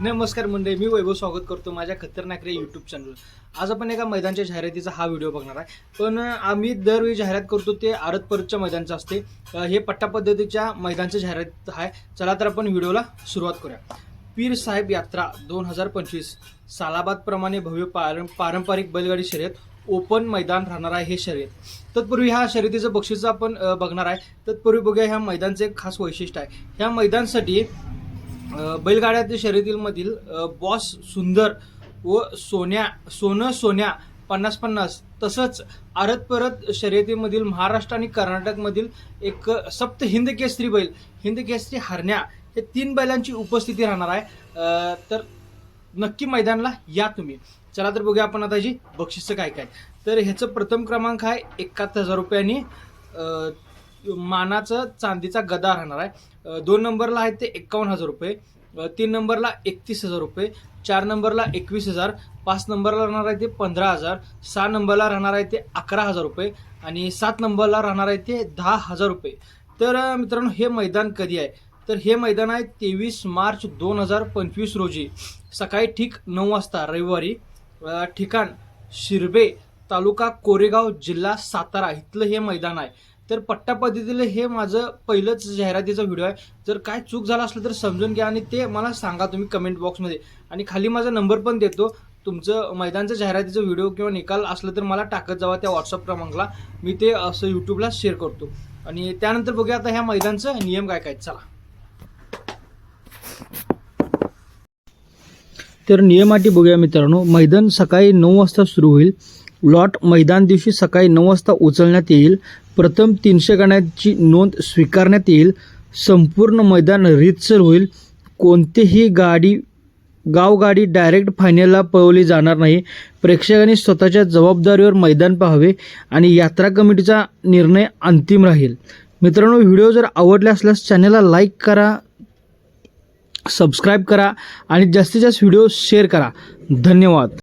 नमस्कार मंडळी मी वैभव स्वागत करतो माझ्या खतरनाक रे यूट्यूब चॅनल आज आपण एका मैदानच्या जाहिरातीचा हा व्हिडिओ बघणार आहे. पण आम्ही दरवेळी जाहिरात करतो ते आरत परतच्या मैदानचं असते. हे पट्टा पद्धतीच्या मैदानचं जाहिरात आहे. चला तर आपण व्हिडिओला सुरुवात करूया. पीर साहेब यात्रा दोन हजार पंचवीस सालाबादप्रमाणे भव्य पारं पारंपरिक बैलगाडी शर्यत ओपन मैदान राहणार आहे हे शर्यत. तत्पूर्वी ह्या शर्यतीचं बक्षीस आपण बघणार आहे. तत्पूर्वी बघूया ह्या मैदानचं एक खास वैशिष्ट्य आहे. ह्या मैदानसाठी बैलगाड्यातील शर्यतीमधील बॉस सुंदर व सोन्या सोनं सोन्या पन्नास पन्नास तसंच आरत परत शर्यतीमधील महाराष्ट्र आणि कर्नाटकमधील एक सप्त हिंद केसरी बैल हिंद केसरी हरण्या हे तीन बैलांची उपस्थिती राहणार आहे. तर नक्की मैदानाला या तुम्ही. चला तर बघूया आपण आता जी बक्षिसं काय काय. तर ह्याचं प्रथम क्रमांक आहे एकाहत्तर हजार रुपयांनी. मानाचं चांदीचा गदा राहणार आहे. दोन नंबरला आहे ते एक्कावन्न हजार रुपये. तीन नंबरला एकतीस हजार रुपये. चार नंबरला एकवीस हजार. पाच नंबरला राहणार आहे ते पंधरा हजार. सहा नंबरला राहणार आहे ते अकरा हजार रुपये. आणि सात नंबरला राहणार आहे ते दहा हजार रुपये. तर मित्रांनो हे मैदान कधी आहे? तर हे मैदान आहे तेवीस मार्च दोन हजार पंचवीस रोजी. सकाळी ठीक नऊ वाजता रविवारी ठिकाण शिरबे तालुका कोरेगाव जिल्हा सातारा. इथलं हे मैदान आहे. तर पट्टा पद्धतीला हे माझं पहिलंच जाहिरातीचा व्हिडिओ आहे. जर काय चूक झाला असलं तर समजून घ्या आणि ते मला सांगा तुम्ही कमेंट बॉक्समध्ये आणि खाली माझा नंबर पण देतो. तुमचं मैदानचं जाहिरातीचं व्हिडिओ किंवा निकाल असलं तर मला टाकत जावा त्या व्हॉट्सअप क्रमांकला. मी ते असं यूट्यूबला शेअर करतो. आणि त्यानंतर बघूया आता ह्या मैदानचं नियम काय काय. चला. तर नियमाटी बघूया मित्रांनो. मैदान सकाळी नऊ वाजता सुरू होईल. लॉट मैदान दिवशी सकाळी नऊ वाजता उचलण्यात येईल. प्रथम तीनशे गाण्याची नोंद स्वीकारण्यात येईल. संपूर्ण मैदान रीतसर होईल. कोणतीही गाडी गावगाडी डायरेक्ट फायनलला पळवली जाणार नाही. प्रेक्षकांनी स्वतःच्या जबाबदारीवर मैदान पाहावे आणि यात्रा कमिटीचा निर्णय अंतिम राहील. मित्रांनो व्हिडिओ जर आवडले असल्यास चॅनलला लाईक करा सबस्क्राईब करा आणि जास्तीत जास्त व्हिडिओ शेअर करा. धन्यवाद.